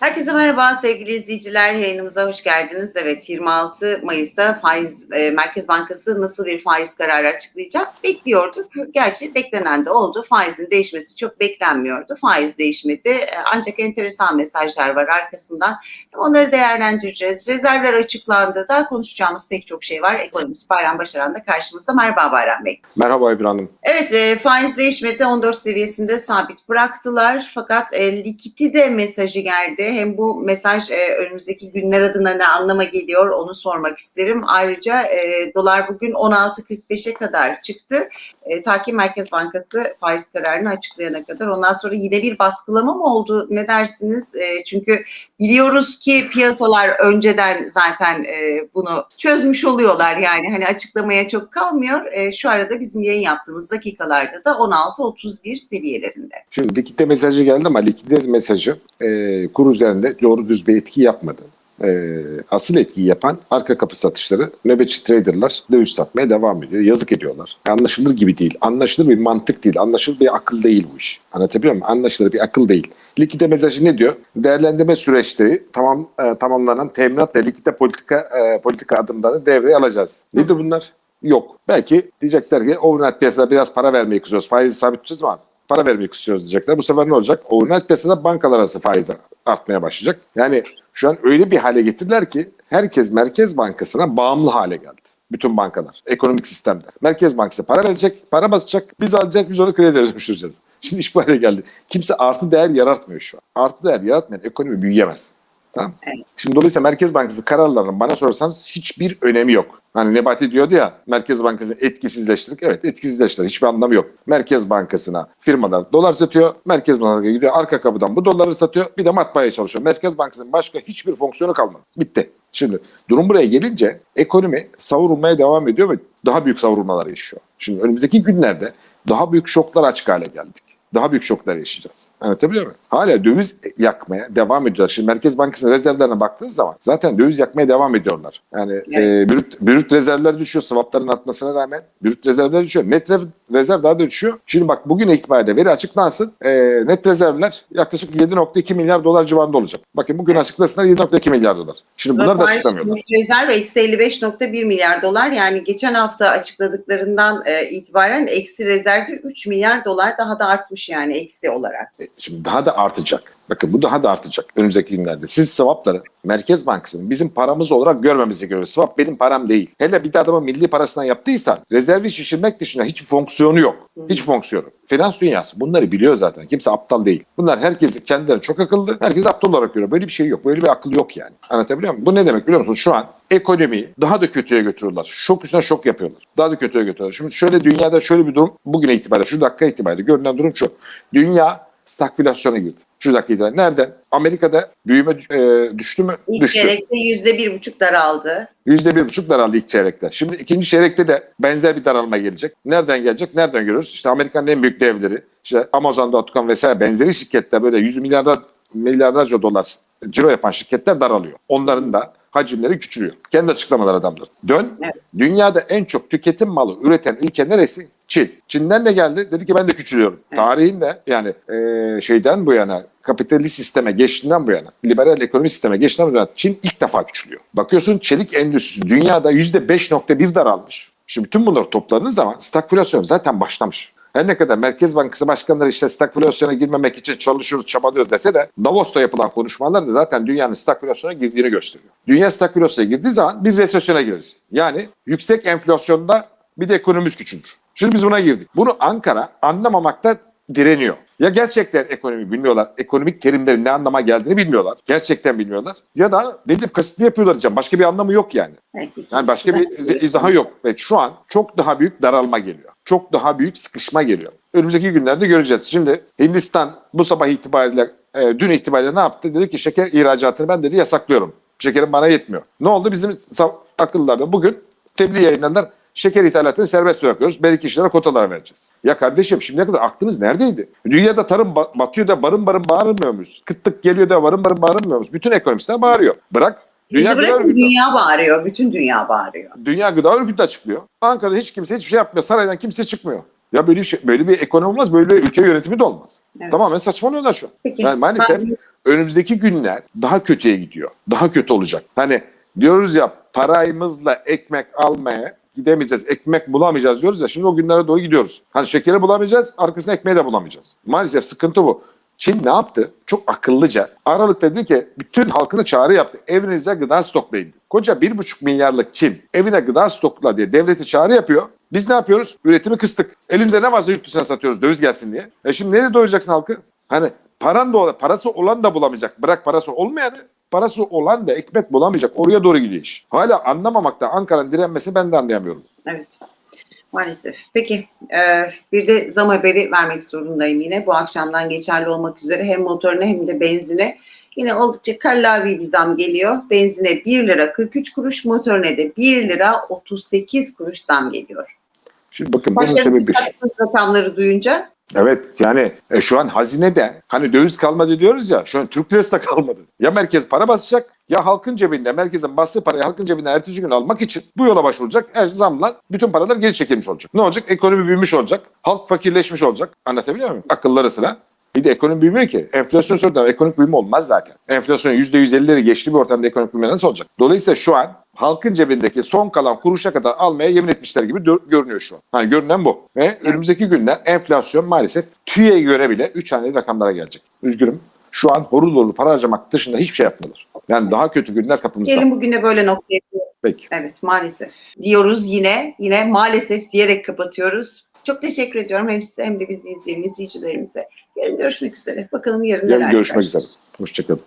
Herkese merhaba sevgili izleyiciler. Yayınımıza hoş geldiniz. Evet 26 Mayıs'ta faiz e, Merkez Bankası nasıl bir faiz kararı açıklayacak bekliyorduk. Gerçi beklenen de oldu. Faizin değişmesi çok beklenmiyordu. Faiz değişmedi. E, Ancak enteresan mesajlar var arkasından. Onları değerlendireceğiz. Rezervler açıklandı. Daha konuşacağımız pek çok şey var. Ekonomist Bayram Başaran da karşımızda. Merhaba Bayram Bey. Merhaba İbrahim Hanım. Evet e, faiz değişmedi 14 seviyesinde sabit bıraktılar fakat e, likidite mesajı geldi. Hem bu mesaj e, önümüzdeki günler adına ne anlama geliyor onu sormak isterim. Ayrıca e, dolar bugün 16.45'e kadar çıktı. E, ta ki Merkez Bankası faiz kararını açıklayana kadar. Ondan sonra yine bir baskılama mı oldu ne dersiniz? E, çünkü biliyoruz ki piyasalar önceden zaten e, bunu çözmüş oluyorlar yani hani açıklamaya çok kalmıyor. E, şu arada bizim yayın yaptığımız dakikalarda da 16-31 seviyelerinde. Şimdi likidite mesajı geldi ama likidite mesajı e, kur üzerinde doğru düz bir etki yapmadı. E, asıl etkiyi yapan arka kapı satışları nöbetçi traderlar döviz satmaya devam ediyor. Yazık ediyorlar. Anlaşılır gibi değil. Anlaşılır bir mantık değil. Anlaşılır bir akıl değil bu iş. Anlatabiliyor muyum? Anlaşılır bir akıl değil. Likidite mesajı ne diyor? Değerlendirme süreçleri tamam e, tamamlanan teminat ve likidite politika e, politika adımlarını devreye alacağız. Nedir bunlar? Yok. Belki diyecekler ki overnight piyasada biraz para vermeyi kısıyoruz. Faizi sabit tutacağız ama para vermeyi kısıyoruz diyecekler. Bu sefer ne olacak? Overnight piyasada bankalar arası faizler artmaya başlayacak. Yani şu an öyle bir hale getirdiler ki herkes Merkez Bankası'na bağımlı hale geldi. Bütün bankalar, ekonomik sistemde. Merkez Bankası para verecek, para basacak, biz alacağız, biz onu krediye dönüştüreceğiz. Şimdi iş bu hale geldi. Kimse artı değer yaratmıyor şu an. Artı değer yaratmayan ekonomi büyüyemez. Tamam. Evet. Şimdi dolayısıyla Merkez Bankası kararlarının bana sorarsanız hiçbir önemi yok. Hani Nebati diyordu ya Merkez Bankası'nı etkisizleştirdik. Evet etkisizleştirdik. Hiçbir anlamı yok. Merkez Bankası'na firmalar dolar satıyor. Merkez Bankası'na gidiyor arka kapıdan bu doları satıyor. Bir de matbaaya çalışıyor. Merkez Bankası'nın başka hiçbir fonksiyonu kalmadı. Bitti. Şimdi durum buraya gelince ekonomi savrulmaya devam ediyor ve daha büyük savrulmalar yaşıyor. Şimdi önümüzdeki günlerde daha büyük şoklar açık hale geldik daha büyük şoklar yaşayacağız. Anlatabiliyor muyum? Hala döviz yakmaya devam ediyorlar. Şimdi Merkez Bankası'nın rezervlerine baktığın zaman zaten döviz yakmaya devam ediyorlar. Yani Evet. e, brüt, brüt rezervler düşüyor swapların artmasına rağmen. Brüt rezervler düşüyor. Net rezerv daha da düşüyor. Şimdi bak bugün itibariyle veri açıklansın. E, net rezervler yaklaşık 7.2 milyar dolar civarında olacak. Bakın bugün açıklasınlar 7.2 milyar dolar. Şimdi bunları da açıklamıyorlar. Rezerv eksi 55.1 milyar dolar yani geçen hafta açıkladıklarından e, itibaren eksi rezervde 3 milyar dolar daha da artmış yani eksi olarak. E, Şimdi daha da artacak. Bakın bu daha da artacak önümüzdeki günlerde. Siz swapları Merkez Bankası'nın bizim paramız olarak görmemizi gerekiyor. Swap benim param değil. Hele bir de adamın milli parasından yaptıysan rezervi şişirmek dışında hiç fonksiyonu yok. Hiç fonksiyonu. Finans dünyası bunları biliyor zaten. Kimse aptal değil. Bunlar herkes kendileri çok akıllı. Herkes aptal olarak görüyor. Böyle bir şey yok. Böyle bir akıl yok yani. Anlatabiliyor muyum? Bu ne demek biliyor musun? Şu an ekonomiyi daha da kötüye götürüyorlar. Şok üstüne şok yapıyorlar. Daha da kötüye götürüyorlar. Şimdi şöyle dünyada şöyle bir durum bugüne itibariyle şu dakika itibariyle görünen durum şu. Dünya stagflasyona girdi. Şu dakika. Nereden? Amerika'da büyüme e, düştü mü? İlk düştü. çeyrekte %1,5 daraldı. Yüzde bir buçuk daraldı ilk çeyrekte. Şimdi ikinci çeyrekte de benzer bir daralma gelecek. Nereden gelecek? Nereden görüyoruz? İşte Amerika'nın en büyük devleri, işte Amazon.com vesaire benzeri şirketler böyle yüz milyarlar, milyarlarca dolar ciro yapan şirketler daralıyor. Onların da hacimleri küçülüyor. Kendi açıklamalar adamlar. Dön. Evet. Dünyada en çok tüketim malı üreten ülke neresi? Çin. Çin'den ne geldi? Dedi ki ben de küçülüyorum. Tarihinde yani e, şeyden bu yana kapitalist sisteme geçtiğinden bu yana, liberal ekonomi sisteme geçtiğinden bu yana Çin ilk defa küçülüyor. Bakıyorsun çelik endüstrisi dünyada %5.1 daralmış. Şimdi bütün bunları topladığınız zaman stagflasyon zaten başlamış. Her ne kadar Merkez Bankası başkanları işte stagflasyona girmemek için çalışıyoruz, çabalıyoruz dese de Davos'ta yapılan konuşmalar da zaten dünyanın stagflasyona girdiğini gösteriyor. Dünya stagflasyona girdiği zaman biz resesyona gireriz. Yani yüksek enflasyonda bir de ekonomimiz küçülür. Şimdi biz buna girdik. Bunu Ankara anlamamakta direniyor. Ya gerçekten ekonomi bilmiyorlar, ekonomik terimlerin ne anlama geldiğini bilmiyorlar. Gerçekten bilmiyorlar. Ya da ne bileyim kasıtlı yapıyorlar diyeceğim. Başka bir anlamı yok yani. Yani başka bir iz- izahı yok. Ve şu an çok daha büyük daralma geliyor. Çok daha büyük sıkışma geliyor. Önümüzdeki günlerde göreceğiz. Şimdi Hindistan bu sabah itibariyle, e, dün itibariyle ne yaptı? Dedi ki şeker ihracatını ben dedi yasaklıyorum. Şekerim bana yetmiyor. Ne oldu? Bizim akıllarda bugün tebliğ yayınladılar. Şeker ithalatını serbest bırakıyoruz. Belli kişilere kotalar vereceğiz. Ya kardeşim şimdiye kadar aklınız neredeydi? Dünyada tarım ba- batıyor da barın barın bağırmıyor muyuz? Kıtlık geliyor da barın barın bağırmıyor muyuz? Bütün ekonomistler bağırıyor. Bırak. Bizi Gıda Örgütü- dünya bağırıyor. Bütün dünya bağırıyor. Dünya Gıda Örgütü açıklıyor. Ankara'da hiç kimse hiçbir şey yapmıyor. Saraydan kimse çıkmıyor. Ya böyle bir şey, böyle bir ekonomi olmaz, böyle bir ülke yönetimi de olmaz. Evet. Tamamen saçmalıyorlar şu an. Peki. Yani maalesef Ben- önümüzdeki günler daha kötüye gidiyor. Daha kötü olacak. Hani diyoruz ya parayımızla ekmek almaya gidemeyeceğiz, ekmek bulamayacağız diyoruz ya. Şimdi o günlere doğru gidiyoruz. Hani şekeri bulamayacağız, arkasına ekmeği de bulamayacağız. Maalesef sıkıntı bu. Çin ne yaptı? Çok akıllıca. Aralıkta dedi ki bütün halkına çağrı yaptı. Evinize gıda stoklayın. Koca bir buçuk milyarlık Çin evine gıda stokla diye devlete çağrı yapıyor. Biz ne yapıyoruz? Üretimi kıstık. Elimize ne varsa yurt dışına satıyoruz döviz gelsin diye. E şimdi nereye doyacaksın halkı? Hani paran da parası olan da bulamayacak. Bırak parası olmayanı parası olan da ekmek bulamayacak. Oraya doğru gidiyor iş. Hala anlamamakta Ankara'nın direnmesi ben de anlayamıyorum. Evet. Maalesef. Peki e, bir de zam haberi vermek zorundayım yine. Bu akşamdan geçerli olmak üzere hem motoruna hem de benzine yine oldukça kallavi bir zam geliyor. Benzine 1 lira 43 kuruş, motorine de 1 lira 38 kuruş zam geliyor. Şimdi bakın bunun sebebi rakamları duyunca Evet yani e, şu an hazinede hani döviz kalmadı diyoruz ya şu an Türk lirası da kalmadı. Ya merkez para basacak ya halkın cebinde merkezin bastığı parayı halkın cebinden ertesi gün almak için bu yola başvuracak. Her zamla bütün paralar geri çekilmiş olacak. Ne olacak? Ekonomi büyümüş olacak. Halk fakirleşmiş olacak. Anlatabiliyor muyum? Akılları sıra. Bir de ekonomi büyümüyor ki. Enflasyon sorundan ekonomik büyüme olmaz zaten. Enflasyon %150'leri geçti bir ortamda ekonomik büyüme nasıl olacak? Dolayısıyla şu an halkın cebindeki son kalan kuruşa kadar almaya yemin etmişler gibi görünüyor şu an. Hani görünen bu. Ve önümüzdeki günler enflasyon maalesef TÜİ'ye göre bile 3 haneli rakamlara gelecek. Üzgünüm. Şu an horul horul para harcamak dışında hiçbir şey yapmıyorlar. Yani daha kötü günler kapımızda. gelin bugüne böyle noktaya Peki. Evet maalesef. Diyoruz yine yine maalesef diyerek kapatıyoruz. Çok teşekkür ediyorum hem size hem de bizi izleyen izleyicilerimize. Yarın görüşmek üzere. Bakalım yarın Yarın neler görüşmek üzere. Hoşçakalın.